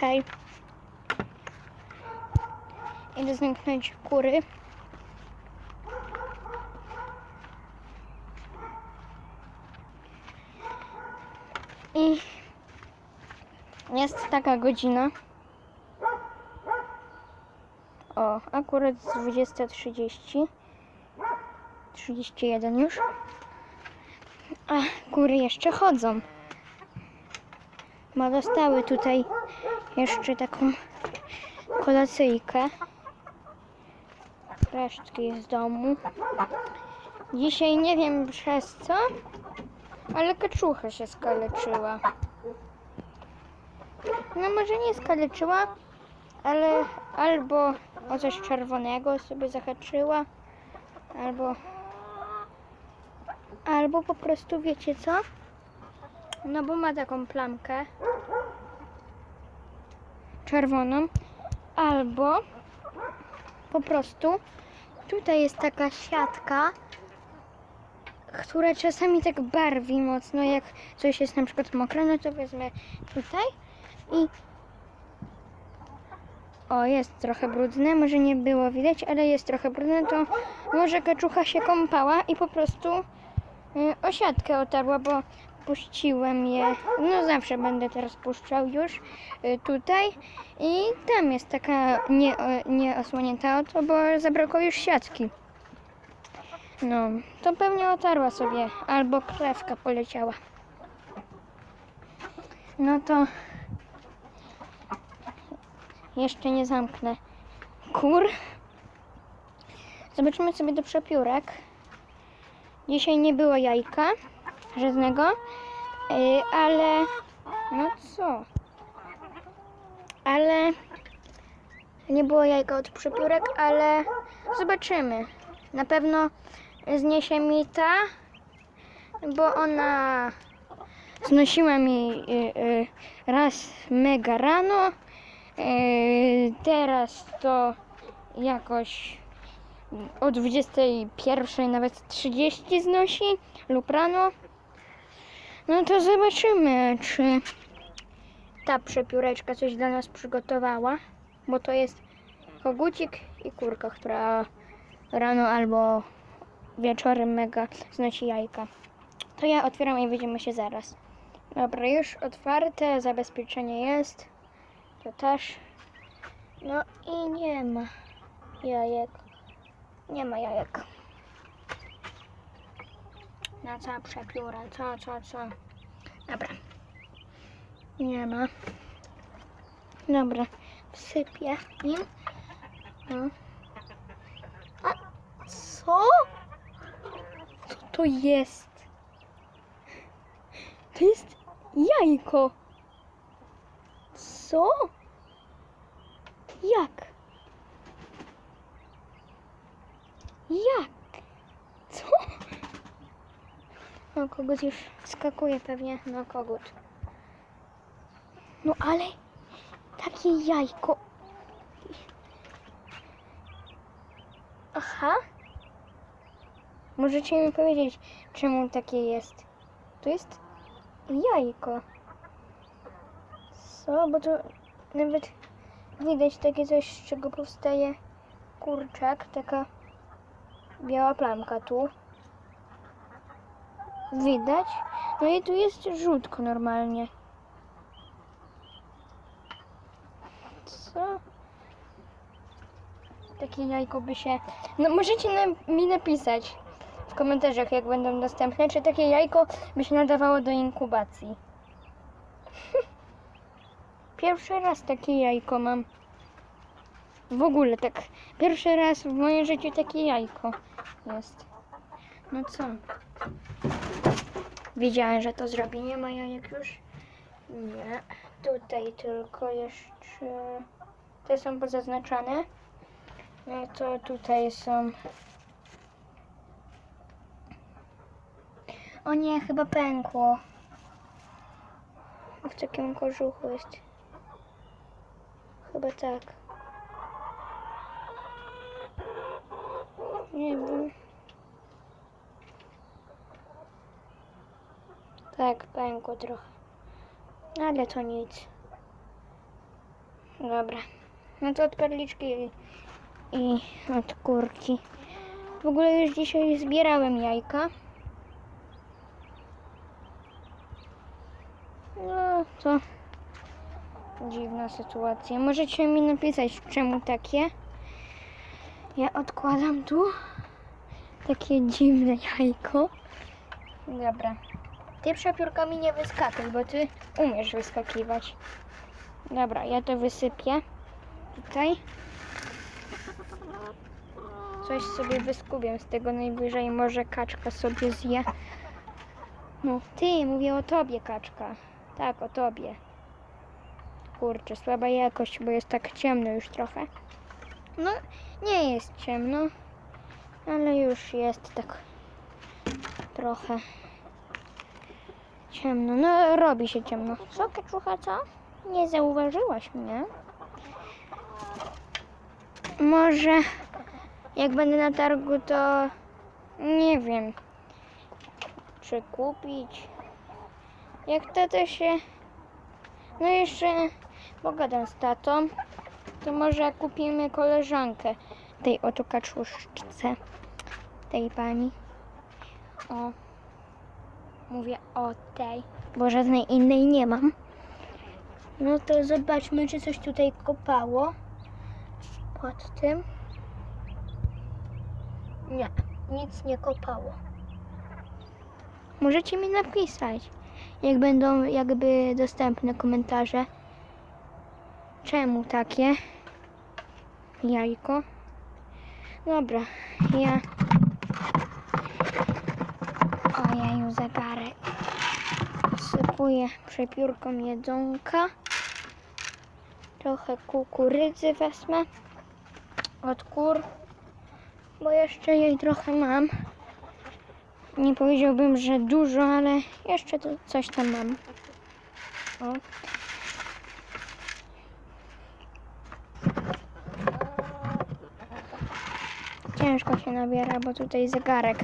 Hej. Idę zamknąć kury. I jest taka godzina. O, akurat 20.30. 31 już. A kury jeszcze chodzą. Ma dostały tutaj jeszcze taką kolacyjkę. Resztki z domu. Dzisiaj nie wiem przez co, ale kaczucha się skaleczyła. No może nie skaleczyła, ale albo o coś czerwonego sobie zahaczyła, albo albo po prostu wiecie co? No bo ma taką plamkę czerwoną, albo po prostu tutaj jest taka siatka, która czasami tak barwi mocno, jak coś jest na przykład mokre, no to wezmę tutaj i o, jest trochę brudne, może nie było widać, ale jest trochę brudne, to może kaczucha się kąpała i po prostu y, o siatkę otarła, bo puściłem je, no zawsze będę teraz puszczał już y, tutaj i tam jest taka nie, nieosłonięta oto, bo zabrakło już siatki. No, to pewnie otarła sobie, albo krewka poleciała. No to jeszcze nie zamknę kur. Zobaczymy sobie do przepiórek. Dzisiaj nie było jajka żadnego, yy, ale no co? Ale nie było jajka od przepiórek, ale zobaczymy. Na pewno zniesie mi ta, bo ona znosiła mi y, y, raz mega rano. y, teraz to jakoś o 21 nawet 30 znosi lub rano. No to zobaczymy, czy ta przepióreczka coś dla nas przygotowała, bo to jest kogucik i kurka, która rano albo wieczorem mega znosi jajka. To ja otwieram i widzimy się zaraz. Dobra, już otwarte, zabezpieczenie jest. To też. No i nie ma jajek. Nie ma jajek. Na co przepióra? Co, co, co? Dobra. Nie ma. Dobra. Wsypię im. No. A co? Co to jest? To jest jajko. Co? Jak? Jak? Co? No, kogut już skakuje pewnie na kogut. No ale takie jajko. Aha. Możecie mi powiedzieć, czemu takie jest? To jest jajko. Co? Bo to nawet widać takie coś, z czego powstaje kurczak. Taka biała plamka tu. Widać. No i tu jest żółtko normalnie. Co? Takie jajko by się... No możecie na, mi napisać w komentarzach, jak będą dostępne, czy takie jajko by się nadawało do inkubacji. Pierwszy raz takie jajko mam. W ogóle tak. Pierwszy raz w moim życiu takie jajko jest. No co? Wiedziałem, że to zrobi. Nie ma jajek już? Nie. Tutaj tylko jeszcze... Te są pozaznaczone. No to tutaj są... O nie, chyba pękło. W takim kożuchu jest. Chyba tak. Nie wiem. Tak, pękło trochę. Ale to nic. Dobra. No to od perliczki i, i od kurki. W ogóle już dzisiaj zbierałem jajka. No to dziwna sytuacja. Możecie mi napisać, czemu takie. Ja odkładam tu takie dziwne jajko. Dobra. Ty przepiórkami nie wyskakuj, bo ty umiesz wyskakiwać. Dobra, ja to wysypię tutaj. Coś sobie wyskubię z tego najwyżej, może kaczka sobie zje. No, ty, mówię o tobie, kaczka. Tak, o tobie. Kurczę, słaba jakość, bo jest tak ciemno już trochę. No, nie jest ciemno, ale już jest tak trochę ciemno. No, robi się ciemno. Co, kaczucha, co? Nie zauważyłaś mnie? Może jak będę na targu, to nie wiem, czy kupić. Jak tata się, no jeszcze pogadam z tatą, to może kupimy koleżankę tej oto kaczuszce, tej pani. O, mówię o tej, bo żadnej innej nie mam. No to zobaczmy, czy coś tutaj kopało pod tym. Nie, nic nie kopało. Możecie mi napisać, jak będą jakby dostępne komentarze. Czemu takie jajko? Dobra, ja. Ojeju, zegarek. Sypuję przepiórką jedzonka. Trochę kukurydzy wezmę od kur, bo jeszcze jej trochę mam. Nie powiedziałbym, że dużo, ale jeszcze to coś tam mam. O. Ciężko się nabiera, bo tutaj zegarek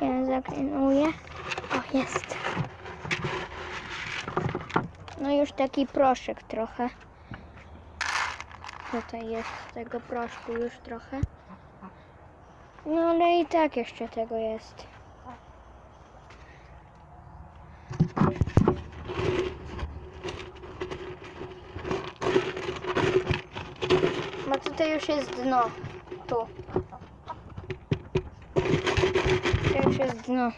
się zaklinuje. O, jest. No już taki proszek trochę. Tutaj jest tego proszku już trochę. No ale i tak jeszcze tego jest. Bo tutaj już jest dno. Tu. To już jest dno.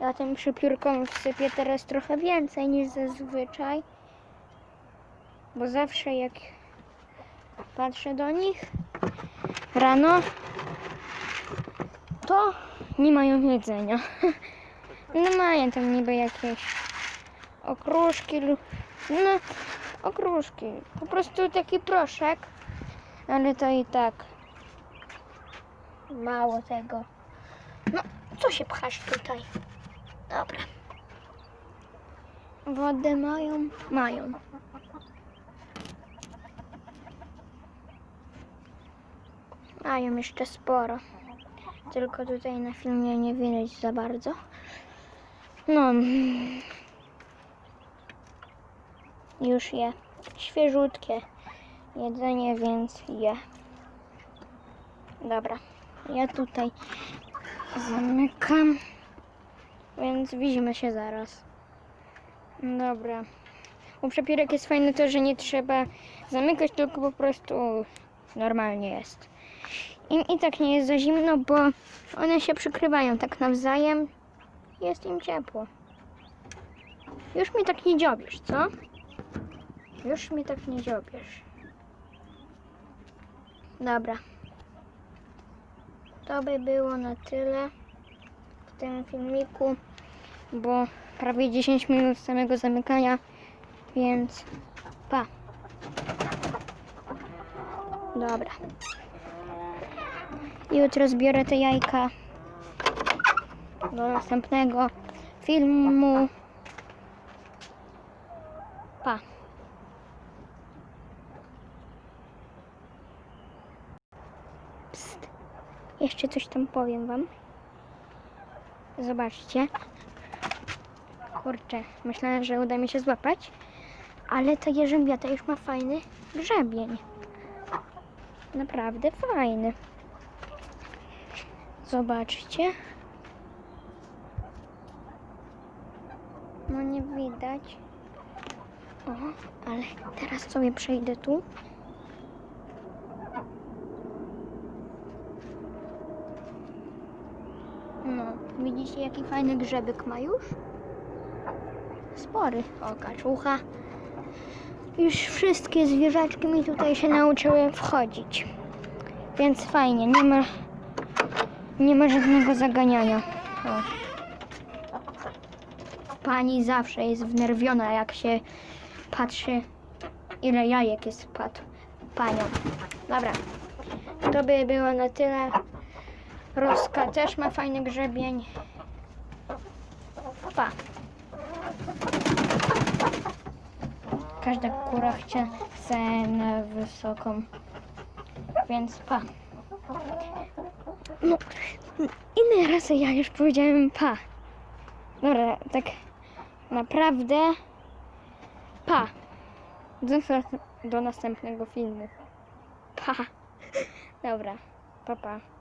Ja tym przypiórkom wsypię teraz trochę więcej niż zazwyczaj. Bo zawsze jak patrzę do nich rano, to nie mają jedzenia. No mają tam niby jakieś okruszki lub no okruszki. Po prostu taki proszek, ale to i tak mało tego. No, co się pchasz tutaj? Dobra. Wodę mają? Mają. Mają jeszcze sporo. Tylko tutaj na filmie nie widać za bardzo. No. Już je. Świeżutkie jedzenie, więc je. Dobra. Ja tutaj zamykam. Więc widzimy się zaraz. Dobra. U przepiórek jest fajne to, że nie trzeba zamykać, tylko po prostu normalnie jest. Im i tak nie jest za zimno, bo one się przykrywają tak nawzajem. Jest im ciepło. Już mi tak nie dziobiesz, co? Już mi tak nie dziobiesz. Dobra. To by było na tyle w tym filmiku, bo prawie 10 minut samego zamykania, więc pa. Dobra. Jutro zbiorę te jajka do następnego filmu. Pa. Jeszcze coś tam powiem wam. Zobaczcie. Kurczę, myślałem, że uda mi się złapać, Ale ta jerzębiata już ma fajny grzebień. Naprawdę fajny. Zobaczcie. No nie widać. O, ale teraz sobie przejdę tu. No, widzicie jaki fajny grzebyk ma już? Spory. O, kaczucha. Już wszystkie zwierzaczki mi tutaj się nauczyły wchodzić. Więc fajnie, nie ma, nie ma żadnego zaganiania. O. Pani zawsze jest wnerwiona, jak się patrzy, ile jajek jest pod panią. Dobra, to by było na tyle. Roska też ma fajny grzebień. Pa. Każda kura chce, na wysoką. Więc pa. No, inne razy ja już powiedziałem pa. Dobra, tak naprawdę pa. Do, do następnego filmu. Pa. Dobra, pa pa.